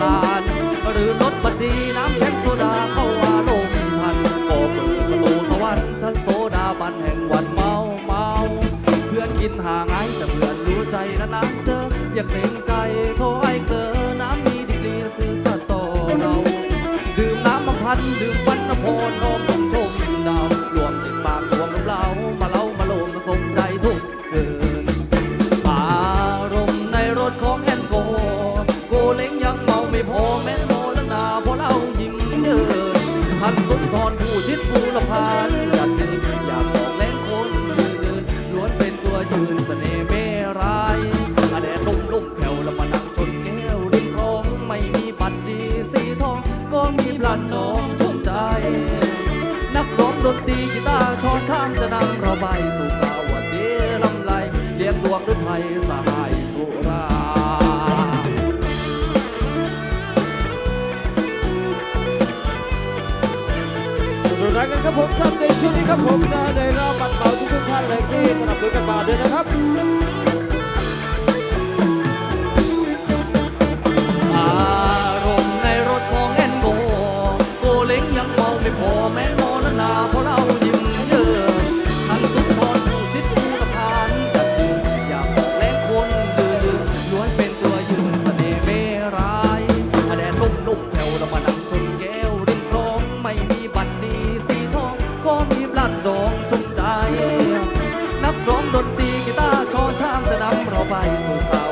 ราญ หรือรถบัดดีน้ำแข็งโซดาเข้าอาลมณ์ทันก็เปิดประตูสวรรค์ชั้นโซดาบันแห่งวันเมาเมาเพื่อนกินห่างไอแต่เพื่อนรู้ใจนะน้ำเจออยากเล่นใจโทรไอเกลอน้ำมีดีกรีซื้อสตอเรา ดื่มน้ำมะพัน ดื่มวันนพนมชมดาวรวมจิตปากหัว นทันสุนทรผู้ชิดผู้ละพานอยากดื่มอยากบอกแรงคนยืนล้วนเป็นตัวยืนเสน่ห์เมรายอาแดดลุ่มลุ่มแผ่วแล้วมานั่งชนแก้วริมคลองไม่มีบัตรดีสีทองก็มีปลัดน้องชมใจ นักร้องดนตรีกีตาร์ชอช่างจะนำเราไปสู่กาวันเดลำไรเลี้ยงดวงด้วยไทยสหายสุรา รักกันครับผมครับในช่วงนี้ครับผมนะได้รับบัตรเหมาทุกทุกท่านเลยที่สนับสนุนกันมาด้วยนะครับอารมณ์ในรถของแอนโกโกเล้งยังเมาไม่พอแม้ำ